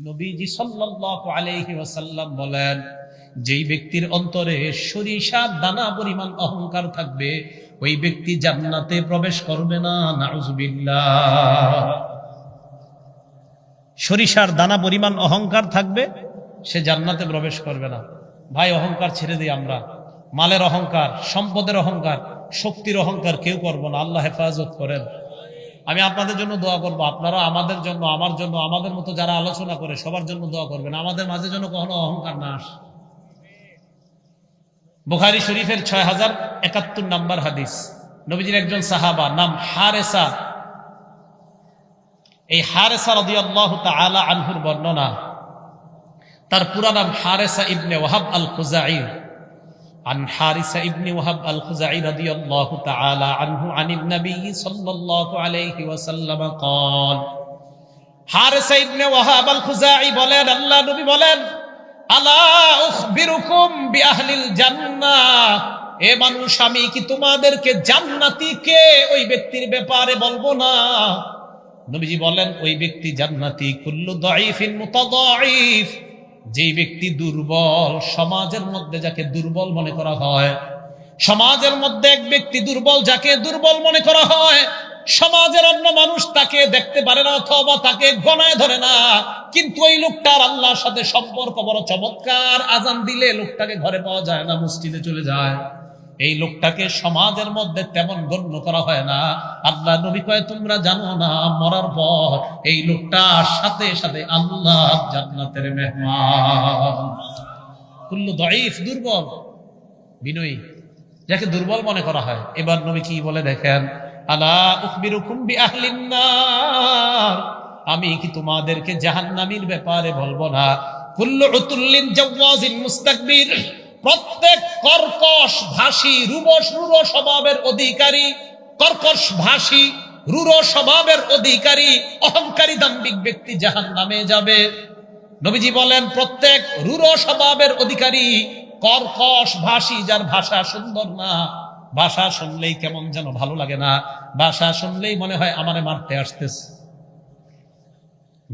নবীজি সাল্লাল্লাহু আলাইহি ওয়াসাল্লাম বলেন, যেই ব্যক্তির অন্তরে সরিষার দানা পরিমাণ অহংকার থাকবে, ওই ব্যক্তি জান্নাতে প্রবেশ করবে না, নাউজুবিল্লাহ। সরিষার দানা পরিমাণ অহংকার থাকবে, সে জান্নাতে প্রবেশ করবে না। ভাই, অহংকার ছেড়ে দিই আমরা। মালের অহংকার, সম্পদের অহংকার, শক্তির অহংকার কেউ করব না। আল্লাহ হেফাজত করেন। আমি আপনাদের জন্য দোয়া করব। আপনারা আমাদের জন্য, আমার জন্য, আমাদের মতো যারা আলোচনা করে সবার জন্য দোয়া করবেন। আমাদের মাঝে যেন কখনো অহংকার না আসে। বুখারি শরীফের ছয় হাজার একাত্তর নাম্বার হাদিস। নবীজির একজন সাহাবা, নাম হারেসা। এই হারেসা রদি আল্লাহ তালা আনহুর বর্ণনা। তার পুরা নাম হারেসা ইবনে ওয়াহাব আল খুজাই عن حارثة ابن وهب الخزاعي رضي الله تعالى عنه عن النبي صلى الله عليه وسلم قال حارثة ابن وهب الخزاعي বলেন আল্লাহ নবী বলেন আলা উখবিরুকুম বিআহলিল জান্নাহ এ মানুষ আমি কি তোমাদেরকে জান্নাতি কে ওই ব্যক্তির ব্যাপারে বলবো না নবীজি বলেন ওই ব্যক্তি জান্নাতি কুল্লু দাঈফিন মুতাদাঈফ যেই ব্যক্তি দুর্বল, সমাজের মধ্যে যাকে দুর্বল মনে করা হয়, সমাজের মধ্যে এক ব্যক্তি দুর্বল যাকে দুর্বল মনে করা হয়, সমাজের অন্য মানুষ তাকে দেখতে পারে না অথবা তাকে গণায় ধরে না। কিন্তু ওই লোকটার আল্লাহর সাথে সম্পর্ক বড় চমৎকার। আজান দিলে লোকটাকে ঘরে পাওয়া যায় না, মসজিদে চলে যায়। এই লোকটাকে সমাজের মধ্যে তেমন গণ্য করা হয় না। আল্লাহ নবী কয়, তোমরা জানো না, মরার পর এই লোকটার সাথে সাথে আল্লাহ জান্নাতের মেহমান। কুল্লু দঈফ দুর্বল, বিনয়ী, যাকে দুর্বল মনে করা হয়। এবার নবী কি বলে দেখেন, আলা উখবিরুকুম বিআহলিন নার। আমি কি তোমাদেরকে জাহান্নামীর ব্যাপারে বলব না। কুল্লু উতুল্লিন জাওয়াজিন মুস্তাকবির। প্রত্যেক কর্কশ ভাষী রুবস রুরো স্বভাবের অধিকারী, কর্কশ ভাষী রুরো স্বভাবের অধিকারী, অহংকারী দাম্ভিক ব্যক্তি জাহান নামে যাবে। নবীজি বলেন, প্রত্যেক রুরো স্বভাবের অধিকারী কর্কশ ভাষী, যার ভাষা সুন্দর না। ভাষা শুনলেই কেমন যেন ভালো লাগে না। ভাষা শুনলেই মনে হয় আমারে মারতে আসতেছে।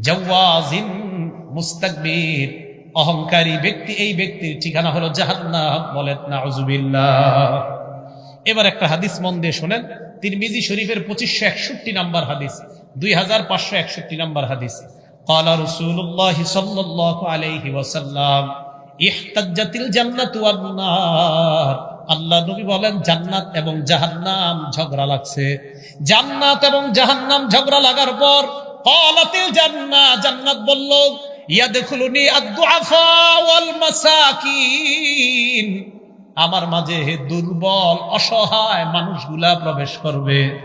জাওয়াজিন মুস্তাকবির অহংকারী ব্যক্তি, এই ব্যক্তির ঠিকানা হলো এবার একটা হাদিস মন দিয়ে শোনেন। তিরমিজি শরীফের পঁচিশশো একষট্টি নাম্বার হাদিস, দুই হাজার পাঁচশো একষট্টি নাম্বার হাদিস। ইহতাজ্জাতিল জান্নাত আল্লাহ নবী বলেন, জান্নাত এবং জাহান্নাম ঝগড়া লাগছে। জান্নাত এবং জাহান্নাম ঝগড়া লাগার পর জান্নাত জান্নাত বলল ইয়াদখুলুনি আদ-দুআফা ওয়াল মাসাকিন। আমার মাঝে হে দুর্বল, অসহায় মানুষগুলা প্রবেশ করবে।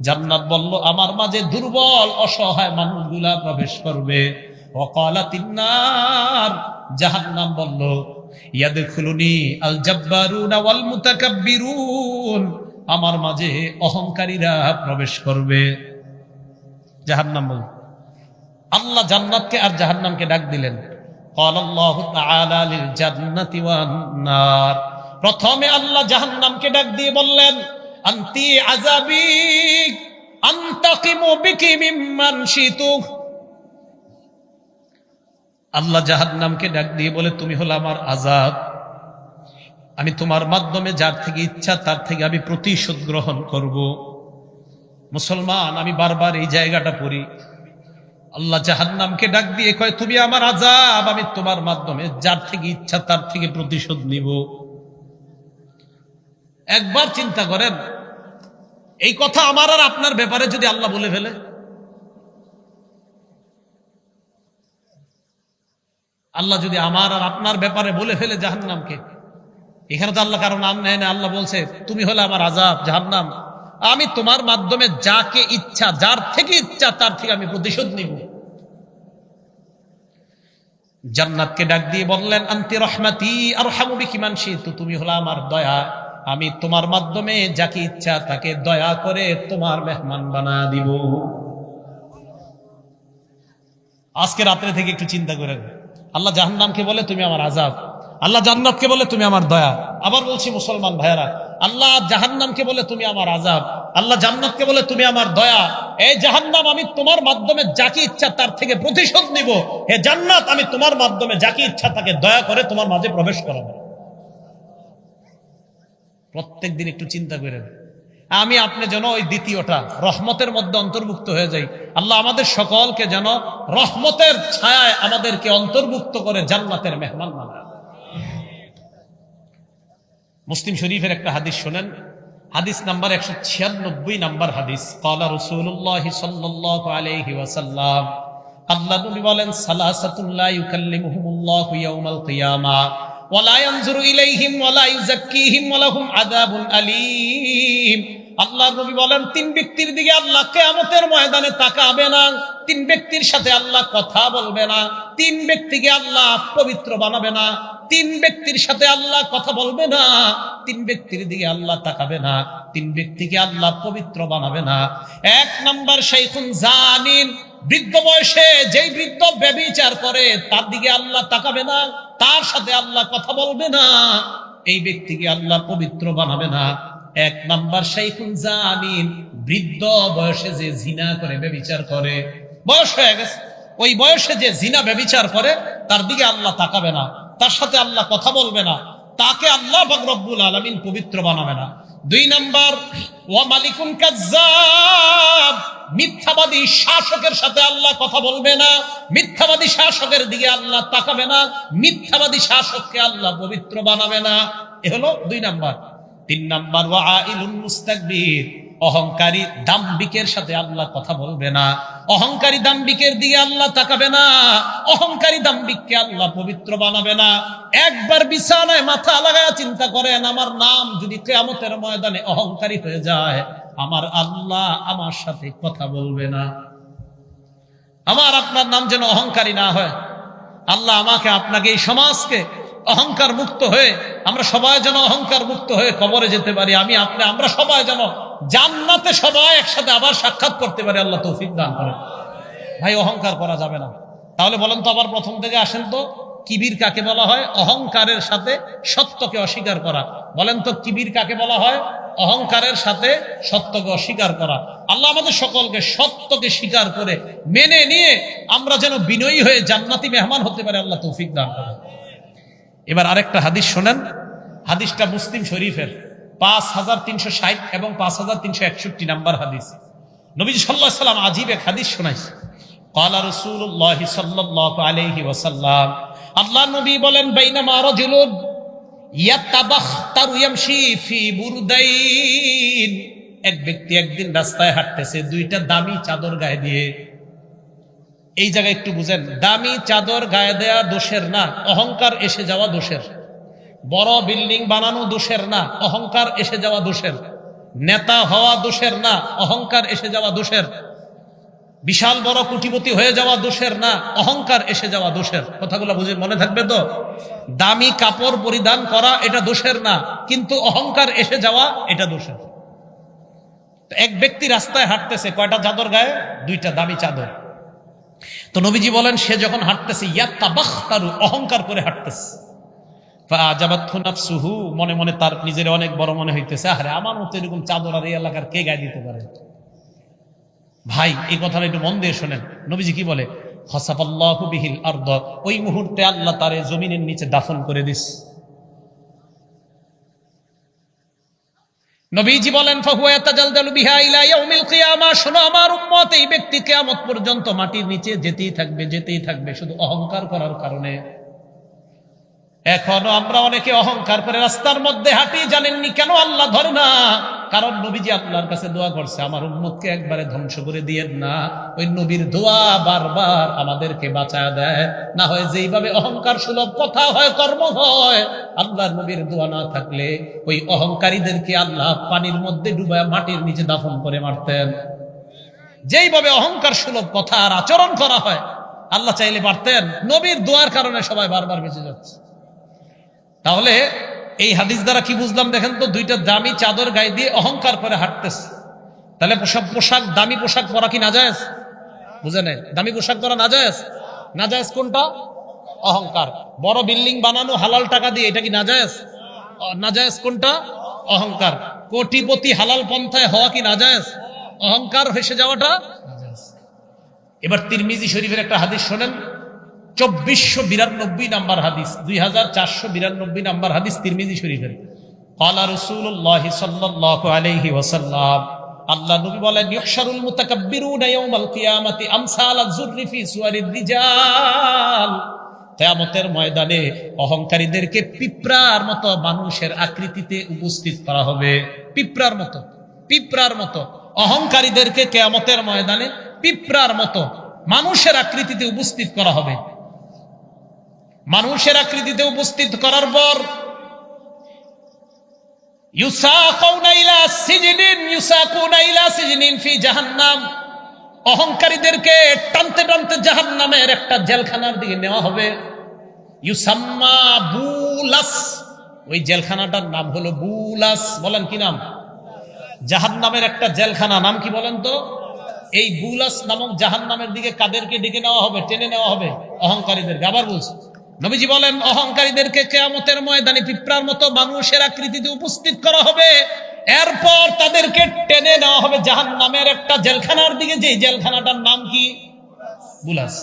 জান্নাত বলল, আমার মাঝে দুর্বল, অসহায় মানুষগুলা প্রবেশ করবে। অকালাতিন্নার জাহান্নাম বলল, ইয়াদখুলুনি আল জাব্বারুনা ওয়াল মুতাকাব্বিরুন আমার মাঝে অহংকারীরা প্রবেশ করবে। জাহান্নাম বলল আল্লাহ জান্নাতকে আর জাহান্নামকে ডাক দিলেন। প্রথমে আল্লাহ জাহান্নামকে ডাক দিয়ে বললেন, আন্তি আজাবি আল্লাহ জাহান্নামকে ডাক দিয়ে বলে, তুমি হলো আমার আজাব আমি তোমার মাধ্যমে যার থেকে ইচ্ছা, তার থেকে আমি প্রতিশোধ গ্রহণ করব। মুসলমান, আমি বারবার এই জায়গাটা পড়ি। আল্লাহ জাহান্নামকে ডাক দিয়ে কয়, তুমি আমার আজাব আমি তোমার মাধ্যমে যার থেকে ইচ্ছা তার থেকে প্রতিশোধ নিব। একবার চিন্তা করেন, এই কথা আমার আর আপনার ব্যাপারে যদি আল্লাহ বলে ফেলে? আল্লাহ যদি আমার আর আপনার ব্যাপারে বলে ফেলে জাহান্নামকে? এখানে তো আল্লাহ কারও নাম নেয় না, আল্লাহ বলছে, তুমি হলে আমার আজাব জাহান্নাম। আমি তোমার মাধ্যমে যাকে ইচ্ছা, যার থেকে ইচ্ছা তার থেকে আমি প্রতিশোধ নিব। জান্নাতকে ডাক দিয়ে বললেন, আন্তি রহমাতি আর হামুবি কিমান তো তুমি হলো আমার দয়া। আমি তোমার মাধ্যমে যাকে ইচ্ছা তাকে দয়া করে তোমার মেহমান বানা দিব। আজকে রাত্রে থেকে একটু চিন্তা করেন আল্লাহ জাহান্নামকে বলে, তুমি আমার আজাব আল্লাহ জান্নাতকে বলে, তুমি আমার দয়া। আবার বলছি, মুসলমান ভাইয়ারা আল্লাহ জাহান্নামকে বলে তুমি আমার আজাব আল্লাহ জান্নাতকে বলে তুমি আমার দয়া। এই জাহান্নাম আমি তোমার মাধ্যমে যাকে ইচ্ছা তার থেকে প্রতিশোধ নিব। হে জান্নাত, আমি তোমার মাধ্যমে যাকে ইচ্ছা তাকে দয়া করে তোমার মাঝে প্রবেশ করাবো। প্রত্যেক দিন একটু চিন্তা করে আমি আপনি যেন ওই দ্বিতীয়টা, রহমতের মধ্যে অন্তর্ভুক্ত হয়ে যাই। আল্লাহ আমাদের সকলকে যেন রহমতের ছায়ায় আমাদেরকে অন্তর্ভুক্ত করে জান্নাতের মেহমান বানায়। মুসলিম শরীফের একটা হাদিস শোনেন। হাদিস নাম্বার একশো ছিয়ানব্বই নাম্বার হাদিস। কলা রসুল্লাহ সাল্লাহ আলহি ওয়াসাল্লাম, আল্লাহ নবী বলেন সালাসাতুল্লাহ ইউকাল্লিমুহুমুল্লাহু ইয়াউমাল কিয়ামা ওয়ালা ইয়ানজুরু ইলাইহিম ওয়ালা আযাবুন আলীম। নবী বলেন, তিন ব্যক্তির দিকে আল্লাহ কিয়ামতের ময়দানে তাকাবে না, তিন ব্যক্তির সাথে আল্লাহ কথা বলবে না, তিন ব্যক্তিকে আল্লাহ পবিত্র বানাবে না তিন ব্যক্তির সাথে আল্লাহ কথা বলবে না, তিন ব্যক্তির দিকে আল্লাহ তাকাবে না, তিন ব্যক্তিকে আল্লাহ পবিত্র বানাবে না। এক নাম্বার শাইখুন জানিন বৃদ্ধ বয়সে যেই বৃদ্ধ ব্যবিচার করে, তার দিকে আল্লাহ তাকাবে না, তার সাথে আল্লাহ কথা বলবে না, এই ব্যক্তিকে আল্লাহ পবিত্র বানাবে না। এক নাম্বার শাইখুন জানিন বৃদ্ধ বয়সে যে জিনা করে, ব্যবিচার করে, বয়স হয়ে গেছে। ওই বয়সে যে জিনা, ব্যবিচার করে, তার দিকে আল্লাহ তাকাবে না। তার সাথে আল্লাহ কথা বলবে না। তাকে আল্লাহ রব্বুল আলামিন পবিত্র বানাবে না। দুই নাম্বার, ওয়া মালিকুন মিথ্যাবাদী শাসকের সাথে আল্লাহ কথা বলবে না। মিথ্যাবাদী শাসকের দিকে আল্লাহ তাকাবে না। মিথ্যাবাদী শাসককে আল্লাহ পবিত্র বানাবে না। এ হলো দুই নাম্বার। তিন নাম্বার, ওয়া আইলুন মুস্তাকবির অহংকারী দাম্বিকের সাথে আল্লাহ কথা বলবে না। অহংকারী দাম্বিকের দিকে আল্লাহ তাকাবে না। অহংকারী দাম্বিককে আল্লাহ পবিত্র বানাবে না। একবার বিছানায় মাথা লাগায় চিন্তা করেন, আমার নাম যদি কেয়ামতের ময়দানে অহংকারী হয়ে যায়, আমার আল্লাহ আমার সাথে কথা বলবে না। আমার আপনার নাম যেন অহংকারী না হয়। আল্লাহ আমাকে, আপনাকে, এই সমাজকে অহংকার মুক্ত হয়ে আমরা সবাই যেন অহংকার মুক্ত হয়ে কবরে যেতে পারি। আমি আপনি, আমরা সবাই যেন জান্নাতে সবাই একসাথে আবার সাক্ষাৎ করতে পারে, আল্লাহ তৌফিক দান করেন। ভাই, অহংকার করা যাবে না। তাহলে বলেন তো আবার প্রথম থেকে আসেন তো, কিবির কাকে বলা হয়? অহংকারের সাথে সত্যকে অস্বীকার করা। বলেন তো কিবির কাকে বলা হয়? অহংকারের সাথে সত্যকে অস্বীকার করা। আল্লাহ আমাদের সকলকে সত্যকে স্বীকার করে মেনে নিয়ে আমরা যেন বিনয়ী হয়ে জান্নাতি মেহমান হতে পারে, আল্লাহ তৌফিক দান করেন। এবার আরেকটা হাদিস শোনেন। হাদিসটা মুসলিম শরীফের। পাঁচ হাজার তিনশো ষাট এবং পাঁচ হাজার তিনশো একষট্টি নাম্বার হাদিস। নবী সাল্লাহ সাল্লাম আজীব এক হাদিস শোনাইছে। কলা রসুল্লাহ সাল্লাহ আলহি ওসাল্লাম আল্লাহ নবী বলেন, বাইনামা রজুলুন এক ব্যক্তি একদিন রাস্তায় হাঁটতেছে, দুইটা দামি চাদর গায়ে দিয়ে। এই জায়গায় একটু বুঝেন, দামি চাদর গায়ে দেয়া দোষের না, অহংকার এসে যাওয়া দোষের। বড় বিল্ডিং বানানো দোষের না, অহংকার এসে যাওয়া দোষের। নেতা হওয়া দোষের না, অহংকার এসে যাওয়া দোষের। বিশাল বড় কুটিপতি হয়ে যাওয়া দোষের না, অহংকার এসে যাওয়া দোষের। কথাগুলো বুঝে মনে থাকবে তো? দামি কাপড় পরিধান করা এটা দোষের না, কিন্তু অহংকার এসে যাওয়া এটা দোষের। এক ব্যক্তি রাস্তায় হাঁটতেছে, কয়টা চাদর গায়ে? দুইটা দামি চাদর। তো নবীজি বলেন, সে যখন হাঁটতেছে ইয়াত্তা বাখতারু অহংকার করে হাঁটতেছে। সুহু মনে মনে তার নিজের অনেক বড় মনে হইতেছে আরে আমার মতো এরকম চাদর আর এই এলাকার কে গায়ে দিতে পারে? ভাই, এই কথাটা একটু মন দিয়ে শোনেন। নবীজি কি বলে? হসাফাল্লাহু বিহিল আরদ, ওই মুহূর্তে আল্লাহ তারে জমিনের নিচে দাফন করে দিস। নবীজি বলেন আমার উম্মত, এই ব্যক্তি কিয়ামত পর্যন্ত মাটির নিচে যেতেই থাকবে যেতেই থাকবে, শুধু অহংকার করার কারণে। এখনও আমরা অনেকে অহংকার করে রাস্তার মধ্যে হাঁটি জানেননি, কেন আল্লাহ ধরে না? কারণ নবীজি আল্লাহর কাছে দোয়া করছে, আমার উম্মতকে একবারে ধ্বংস করে দিয়েন না। ওই নবীর দোয়া বারবার আমাদেরকে বাঁচায় দেয়। না হয় যেইভাবে অহংকার সুলভ কথা হয়, কর্ম হয়, আল্লাহর নবীর দোয়া না থাকলে ওই অহংকারীদেরকে আল্লাহ পানির মধ্যে ডুবায় মাটির নিচে দাফন করে মারতেন। যেইভাবে অহংকার সুলভ কথা আর আচরণ করা হয়, আল্লাহ চাইলে পারতেন। নবীর দোয়ার কারণে সবাই বারবার বেঁচে যাচ্ছে। তাহলে এই হাদিস দ্বারা কি বুঝলাম দেখেন তো, দুইটা দামি চাদর গায়ে দিয়ে অহংকার করে হাঁটতেছে। তাহলে পোশাক পোশাক, দামি পোশাক পরা কি না যায় বুঝে নেই? দামি পোশাক পরা না যায় না যায় কোনটা? অহংকার। বড় বিল্ডিং বানানো হালাল টাকা দিয়ে এটা কি না যায় না যায় কোনটা? অহংকার। কোটিপতি হালাল পন্থায় হওয়া কি না যায় অহংকার হেসে যাওয়াটা এবার তিরমিজি শরীফের একটা হাদিস শোনেন। চব্বিশশো বিরানব্বই নাম্বার হাদিস, দুই হাজার চারশো বিরানব্বই নাম্বার হাদিস তিরমিজি শরীফের। কলা রসুল্লাহ সাল্লাহ আলহি ওসাল্লাম আল্লাহ নবী বলেন ইহশারুল মুতাকাব্বিরুনা ইয়াউমাল কিয়ামাতি আমসাল আয-যুররি ফি সুওয়ারির রিজাল। কিয়ামতের ময়দানে অহংকারীদেরকে পিঁপড়ার মতো মানুষের আকৃতিতে উপস্থিত করা হবে। পিঁপড়ার মতো পিঁপড়ার মতো। অহংকারীদেরকে কেয়ামতের ময়দানে পিঁপড়ার মতো মানুষের আকৃতিতে উপস্থিত করা হবে। মানুষের আকৃতিতে উপস্থিত করার পর অহংকারীদেরকে টানতে টানতে জাহান্নামের একটা জেলখানার দিকে নেওয়া হবে। ইউসাম্মা বুলাস, ওই জেলখানাটার নাম হলো বুলাস। বলেন কি নাম? জাহান নামের একটা জেলখানা, নাম কি বলেন তো? এই বুলাস নামক জাহান নামের দিকে কাদেরকে ডেকে নেওয়া হবে, টেনে নেওয়া হবে? অহংকারীদেরকে। আবার বলছি। নবীজি বলেন, অহংকারীদেরকে কেয়ামতের ময়দানে পিঁপড়ার মতো মানুষের আকৃতিতে উপস্থিত করা হবে। এরপর তাদেরকে টেনে নেওয়া হবে জাহান নামের একটা জেলখানার দিকে। যে জেলখানাটার নাম কি? বুলাস।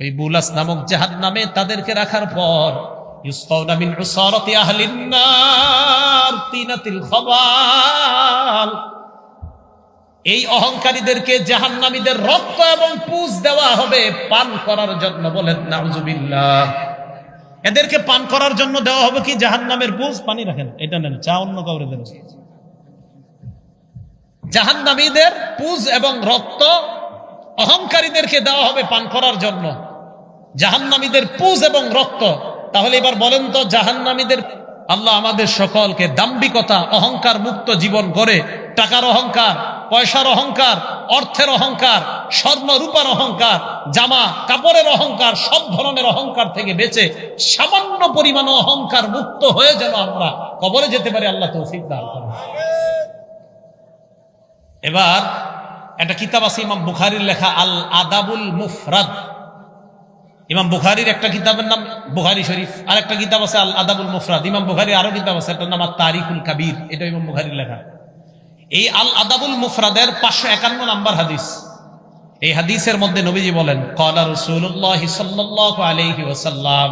ওই বুলাস নামক জাহান নামে তাদেরকে রাখার পর, ইউসফাউনা মিন উসারাতি আহলিন তিনাতিল খাবাল এই অহংকারীদেরকে জাহান্নামীদের রক্ত এবং পুজ দেওয়া হবে পান করার জন্য বলেন, নাউজুবিল্লাহ। এদেরকে পান করার জন্য দেওয়া হবে কি? জাহান্নামের পুজ? পানি রাখেন। এটা নেন, চা অন্য কাউরে দেন। জাহান্নামীদের পুজ এবং রক্ত অহংকারীদেরকে দেওয়া হবে পান করার জন্য। জাহান্নামীদের পুজ এবং রক্ত। তাহলে এবার বলেন তো, জাহান্নামীদের আল্লাহ আমাদের সকলকে দাম্বিকতা অহংকার মুক্ত জীবন করে টাকার অহংকার পয়সার অহংকার, অর্থের অহংকার, স্বর্ণ রূপার অহংকার, জামা কাপড়ের অহংকার, সব ধরনের অহংকার থেকে বেঁচে সামান্য পরিমাণ অহংকার মুক্ত হয়ে যেন আমরা কবরে যেতে পারি, আল্লাহ তৌফিক এবার একটা কিতাব আছে, ইমাম বুখারির লেখা আল আদাবুল মুফরাদ। ইমাম বুখারির একটা কিতাবের নাম বুখারি শরীফ আর একটা কিতাব আছে আল আদাবুল মুফরাদ। ইমাম বুখারির আরও কিতাব আছে, এটার নাম আর তারিকুল কাবির। এটা ইমাম বুখারির লেখা। এই আল আদাবুল মুফরাদের পাঁচশো একান্ন নাম্বার হাদিস। এই হাদিসের মধ্যে নবীজি বলেন কলা রসুল্লাহ সাল্লাহ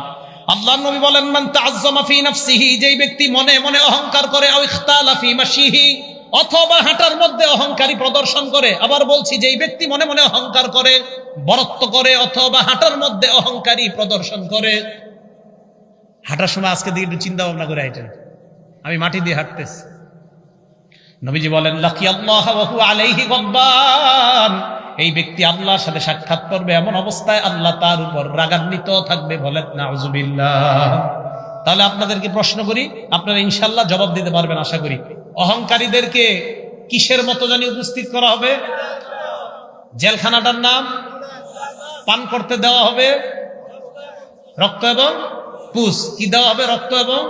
আল্লাহ নবী বলেন, মান তাআজ্জামা ফি নাফসিহি, যেই ব্যক্তি মনে মনে অহংকার করে, আও ইখতালা ফি অথবা হাঁটার মধ্যে অহংকারী প্রদর্শন করে, আবার বলছি, যেই ব্যক্তি মনে মনে অহংকার করে, বরত্ব করে, অথবা হাঁটার মধ্যে অহংকারী প্রদর্শন করে। হাঁটার সময় আজকে দিকে একটু চিন্তা ভাবনা করে হাঁটেন আমি মাটি দিয়ে হাঁটতেছি। নবীজি বলেন, লাকি আল্লাহ আলাইহি গদ্বান এই ব্যক্তি আল্লাহর সাথে সাক্ষাৎ করবে এমন অবস্থায় আল্লাহ তার উপর রাগান্বিত থাকবে বলেন, নাউজুবিল্লাহ। তাহলে আপনাদেরকে প্রশ্ন করি, আপনারা ইনশাল্লাহ জবাব দিতে পারবেন আশা করি। অহংকারীদেরকে কিসের মতো জানি উপস্থিত করা হবে? জেলখানাটার নাম পান করতে দেওয়া হবে? রক্ত এবং পুষ। কি দেওয়া হবে? রক্ত এবং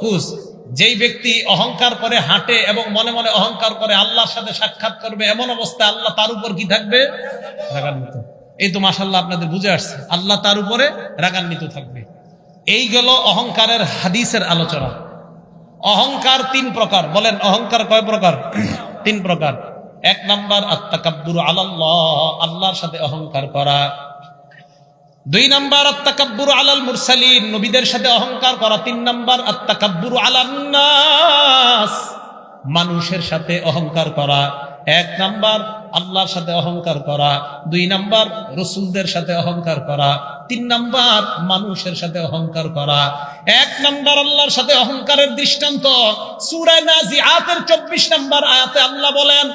পুষ। যেই ব্যক্তি অহংকার করে হাঁটে এবং মনে মনে অহংকার করে আল্লাহর সাথে সাক্ষাৎ করবে, এমন অবস্থায় আল্লাহ তার উপর কি থাকবে? রাগান্বিত। এই তো মাসাল্লাহ আপনাদের বুঝে আসছে। আল্লাহ তার উপরে রাগান্বিত থাকবে। এই গেল অহংকারের হাদিসের আলোচনা। অহংকার তিন প্রকার। বলেন, অহংকার কয় প্রকার? তিন প্রকার। এক নাম্বার আত্মাকাব্বুর আলাল্লাহ, আল্লাহর সাথে অহংকার করা। দুই নাম্বার আত্মাকাব্বুর আলাল মুরসালিন, নবীদের সাথে অহংকার করা। তিন নাম্বার আত্মাকাব্বুর আলান্নাস মানুষের সাথে অহংকার করা। এক নাম্বার, আল্লাহর সাথে অহংকার করা। দুই নাম্বার, রসুলদের সাথে অহংকার করা। তিন নাম্বার, মানুষের সাথে অহংকার করা। এক নাম্বার, আল্লাহর সাথে অহংকারের দৃষ্টান্ত। সুরায় নাজিআতের চব্বিশ নাম্বার আয়াতে আল্লাহ বলেন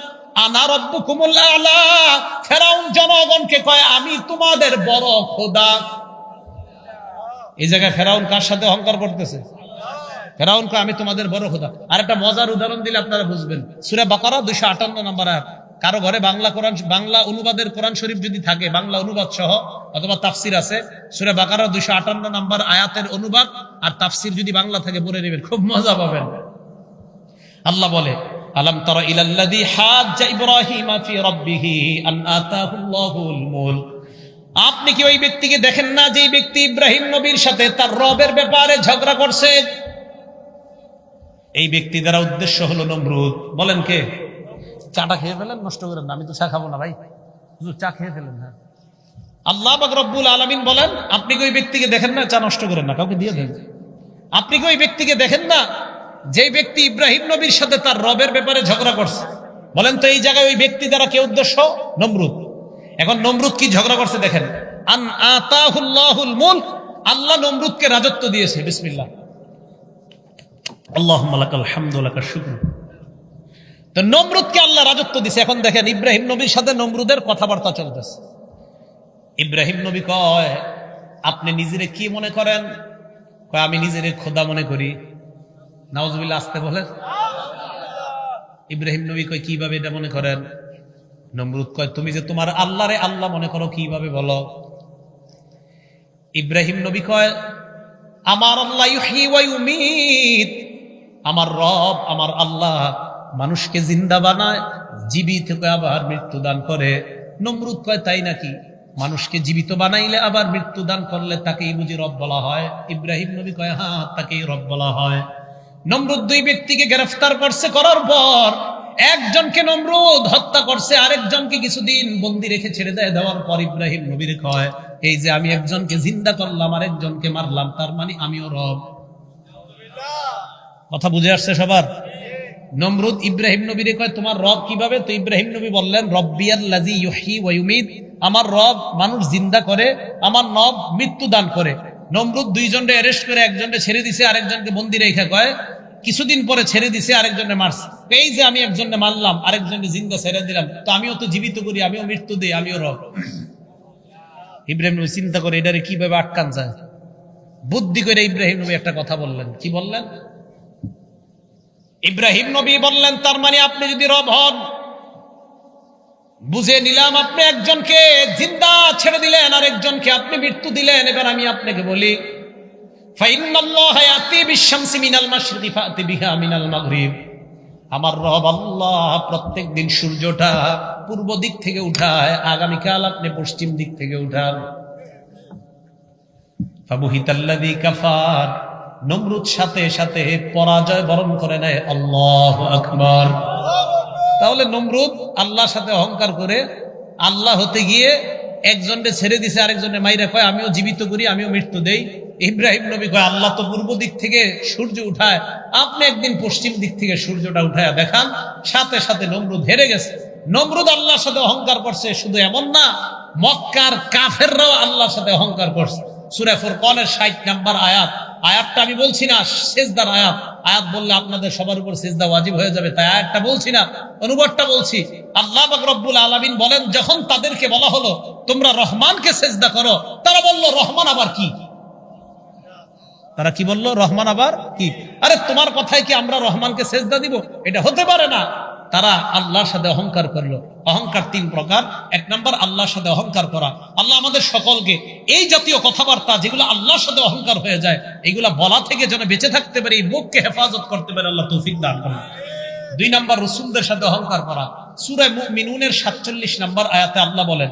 জনগণকে কয়, আমি তোমাদের বড় খোদা। এই জায়গায় ফেরাউন কার সাথে অহংকার করতেছে? ফেরাউন কয়, আমি তোমাদের বড় খোদা। আর একটা মজার উদাহরণ দিলে আপনারা বুঝবেন। সুরে দুইশো আটান্ন নম্বর কারও ঘরে বাংলা কোরআন, বাংলা অনুবাদের কোরআন শরীফ যদি থাকে, বাংলা অনুবাদ সহ, অথবা তাফসির আছে, সুরে বাকারা দুশো আটান্ন নম্বর আয়াতের অনুবাদ আর তাফসির যদি বাংলা থাকে, পড়ে নেবেন। খুব মজা পাবেন। আল্লাহ বলে আলম তর ইলাল্লাযী হাজ্জা ইব্রাহিমা ফি রাব্বিহি আন আতাহুল্লাহুল মুলক। আপনি কি ওই ব্যক্তিকে দেখেন না যে ব্যক্তি ইব্রাহিম নবীর সাথে তার রবের ব্যাপারে ঝগড়া করছে? এই ব্যক্তি দ্বারা উদ্দেশ্য হলো নমরুদ। বলেন কে? চাটা খেয়ে ফেলেন নষ্ট করেন না। আমি তো চা খাব না ভাই। চা খেয়ে ফেলেন হ্যাঁ। আল্লাহ রব্বুল আলামিন বলেন আপনি কি ওই ব্যক্তিকে দেখেন না? চা নষ্ট করেন না কাউকে দিয়ে দেন। আপনি কি ওই ব্যক্তিকে দেখেন না যে ব্যক্তি ইব্রাহিম নবীর সাথে তার রবের ব্যাপারে ঝগড়া করছে, বলেন তো এই জায়গায় ওই ব্যক্তি দ্বারা কে উদ্দেশ্য? নমরুদ। এখন নমরুদ কি ঝগড়া করছে দেখেন। আল্লাহ নমরুদকে রাজত্ব দিয়েছে। বিসমিল্লাহ। হামদু ওয়া লাকাশ তো নমরুদকে আল্লাহ রাজত্ব দিছে। এখন দেখেন ইব্রাহিম নবীর সাথে নমরুদের কথাবার্তা চলতেছে। ইব্রাহিম নবী কয়, আপনি নিজেরে কি মনে করেন? কয়, আমি নিজেরে খোদা মনে করি। নাউজুবিল্লাহ আসতে ইব্রাহিম নবী কয়, কীভাবে এটা মনে করেন? নমরুদ কয়, তুমি যে তোমার আল্লাহরে আল্লাহ মনে করো, কীভাবে বলো? ইব্রাহিম নবী কয়, আমার আল্লাহ আমার রব, আমার আল্লাহ মানুষকে জিন্দা বানায়, জীবিত আবার মৃত্যু দান করে। নমরুদ কয়, তাই নাকি? মানুষকে জীবিত বানাইলে আবার মৃত্যু দান করলে তাকেই বুঝি রব বলা হয়? ইব্রাহিম নবী কয় হ্যাঁ তাকেই রব বলা হয়। নমরুদ দুই ব্যক্তিকে গ্রেফতার করছে, করার পর একজনকে নমরুদ হত্যা করছে, আরেকজনকে কিছুদিন বন্দি রেখে ছেড়ে দেয়, দেওয়ার পর ইব্রাহিম নবীর কয় এই যে আমি একজনকে জিন্দা করলাম, আরেকজনকে মারলাম, তার মানে আমিও রব। কথা বুঝে আসছে সবার? নমরুদ ইব্রাহিম নবীর কয় তোমার রব কীভাবে? তো ইব্রাহিম নবী বললেন রব্বিয়াল্লাজি ইউহি ওয়া আমার রব মানুষ জিন্দা করে, আমার নব মৃত্যু দান করে। নমরুদ দুইজনকে অ্যারেস্ট করে একজনকে ছেড়ে দিছে, আরেকজনকে বন্দি রেখে কয়, কিছুদিন পরে ছেড়ে দিছে আরেকজনে মারছে। এই যে আমি একজনকে মারলাম, আরেকজনকে জিন্দা ছেড়ে দিলাম, তো আমিও তো জীবিত করি, আমিও মৃত্যু দিই, আমিও রব। ইব্রাহিম নবী চিন্তা করে এটারে কীভাবে আটকান যায়? বুদ্ধি করে ইব্রাহিম নবী একটা কথা বললেন। কি বললেন? ইব্রাহিম নবী বললেন, তার মানে আপনি যদি রব হন বুঝে নিলাম, আপনি একজনকে জিন্দা ছেড়ে দিলেন আর একজনকে আপনি মৃত্যু দিলেন, এবার আমি আপনাকে বলি আমার রব আল্লাহ প্রত্যেক দিন সূর্যটা পূর্ব দিক থেকে উঠায়, আগামীকাল আপনি পশ্চিম দিক থেকে উঠান। নমরুদ সাথে সাথে পরাজয় বরণ করে নেয়, আল্লাহ আকবর। তাহলে নমরুদ আল্লাহর সাথে অহংকার করে আল্লাহ হতে গিয়ে একজনকে ছেড়ে দিছে আরেকজনে মাইরা কয়, আমিও জীবিত করি, আমিও মৃত্যু দেই। ইব্রাহিম নবী কয়, আল্লাহ তো পূর্ব দিক থেকে সূর্য উঠায়, আপনি একদিন পশ্চিম দিক থেকে সূর্যটা উঠায় দেখান। সাথে সাথে নমরুদ হেরে গেছে। নমরুদ আল্লাহর সাথে অহংকার করছে, শুধু এমন না, মক্কার কাফেররাও আল্লাহর সাথে অহংকার করছে। সুরে ফুরকনের ষাট নাম্বার আয়াত আয়াতটা আমি বলছি না, সেজদার আয়াত। আয়াত বললে আপনাদের সবার উপর সেজদা ওয়াজিব হয়ে যাবে, তাই আয়াতটা বলছি না, অনুবাদটা বলছি। আল্লাহ পাক রব্বুল আলামিন বলেন, যখন তাদেরকে বলা হলো, তোমরা রহমানকে সেজদা করো, তারা বলল, রহমান আবার কি? তারা কি বলল, রহমান আবার কি? আরে, তোমার কথায় কি আমরা রহমানকে সেজদা দিব? এটা হতে পারে না। তারা আল্লাহর সাথে অহংকার করল। অহংকার তিন প্রকার। এক নম্বর, আল্লাহর সাথে অহংকার করা। আল্লাহ আমাদের সকলকে এই জাতীয় কথাবার্তা যেগুলো আল্লাহর সাথে অহংকার হয়ে যায়, এগুলা বলা থেকে যেন বেঁচে থাকতে পারে, এই মুখকে হেফাজত করতে পারে, আল্লাহ তৌফিক দান করেন। দুই নাম্বার, রসুলদের সাথে অহংকার করা। 47 নাম্বার আয়াতে আল্লাহ বলেন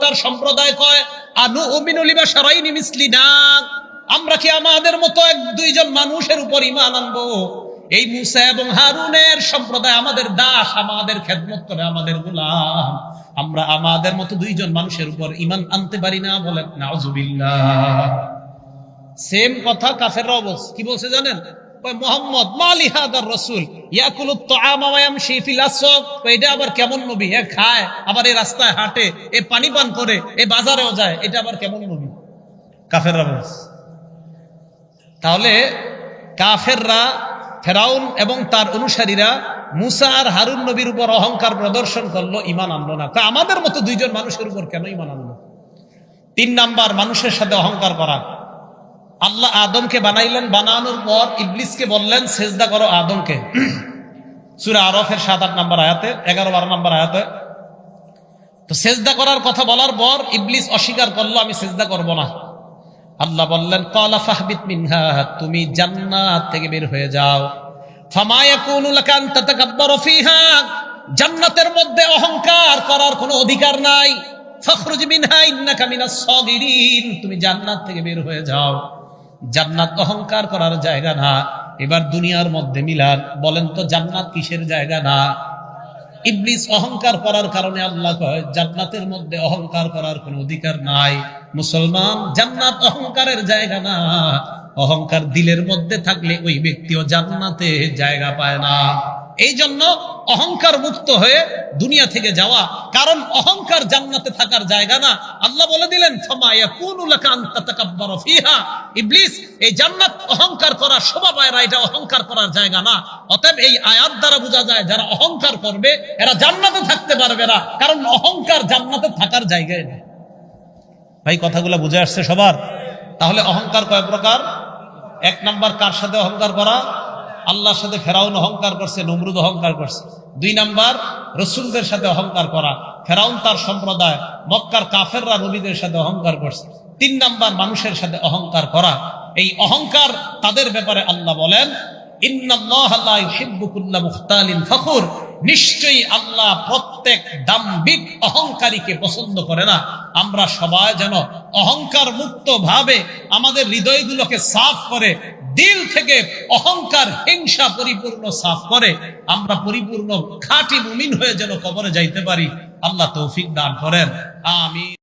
তার সম্প্রদায় কয় আমরা কি আমাদের মতো এক দুইজন মানুষের উপর ঈমান আনব? এই মুসা এবং হারুনের সম্প্রদায় আমাদের দাস, আমাদের খেদমত করে আমাদের গুলাম। আমরা আমাদের মতো দুইজন মানুষের উপর ইমান আনতে পারি না বলেন নাউজুবিল্লাহ। সেম কথা কাফেররা বলছে কি বলছে জানেন? মোহাম্মদ মালিহাদার রসুল ইয়াকুলু তাআমা ওয়া ইয়ামশি ফিল আসওয়াক কয় এটা আবার কেমন নবী? এ খায় আবার এই রাস্তায় হাঁটে এ পানি পান করে এ বাজারেও যায় এটা আবার কেমন নবী? কাফেররা তাহলে কাফেররা ফেরাউন এবং তার অনুসারীরা মুসা আর হারুন নবীর উপর অহংকার প্রদর্শন করল ইমান আনলো না। তা আমাদের মতো দুইজন মানুষের উপর কেন ইমান আনলো? তিন নাম্বার মানুষের সাথে অহংকার করা। আল্লাহ আদমকে বানাইলেন, বানানোর পর ইবলিসকে বললেন, সেজদা করো আদমকে। সুরা আরফের সাত, আট নাম্বার আয়াতে, এগারো, বারো নাম্বার আয়াতে। তো সেজদা করার কথা বলার পর ইবলিস অস্বীকার করল, আমি সেজদা করব না। আল্লাহ বললেন কলা ফাহবিত মিনহা, তুমি জান্নাত থেকে বের হয়ে যাও। জান্নাতের মধ্যে অহংকার করার কোনো অধিকার নাই। ফখরুজ মিনহা, ইন্নাকা মিনাস সাগিরিন, তুমি জান্নাত থেকে বের হয়ে যাও। জান্নাত অহংকার করার জায়গা না। এবার দুনিয়ার মধ্যে মিলান, বলেন তো জান্নাত কিসের জায়গা না? ইবলিস অহংকার করার কারণে আল্লাহ কয়, জান্নাতের মধ্যে অহংকার করার কোনো অধিকার নাই। মুসলমান, জান্নাত অহংকারের জায়গা না। অহংকার দিলের মধ্যে থাকলে ওই ব্যক্তিও জান্নাতে জায়গা পায় না। এই জন্য অহংকার মুক্ত হয়ে দুনিয়া থেকে যাওয়া। কারণ অহংকার জান্নাতে থাকার জায়গা না। আল্লাহ বলে দিলেন ইবলিস, এই জান্নাত অহংকার করা শোভা পায় এটা অহংকার করার জায়গা না। অতএব এই আয়াত দ্বারা বোঝা যায়, যারা অহংকার করবে, এরা জান্নাতে থাকতে পারবে না। কারণ অহংকার জান্নাতে থাকার জায়গায় না ভাই, কথাগুলো বুঝে আসছে সবার? তাহলে অহংকার কয় প্রকার? এক নাম্বার, কার সাথে অহংকার করা? আল্লাহর সাথে ফেরাউন অহংকার করছে, নমরুদ অহংকার করছে। দুই নাম্বার, রসুলদের সাথে অহংকার করা। ফেরাউন তার সম্প্রদায়, মক্কার কাফেররা নবীদের সাথে অহংকার করছে। তিন নাম্বার, মানুষের সাথে অহংকার করা। এই অহংকার তাদের ব্যাপারে আল্লাহ বলেন নিশ্চয়ই আল্লাহ প্রত্যেক দাম্ভিক অহংকারীকে পছন্দ করে না। আমরা সবাই যেন অহংকার মুক্ত ভাবে আমাদের হৃদয়গুলোকে সাফ করে দিল থেকে অহংকার, হিংসা পরিপূর্ণ সাফ করে, আমরা পরিপূর্ণ খাঁটি মুমিন হয়ে যেন কবরে যাইতে পারি। আল্লাহ তৌফিক দান করেন। আমি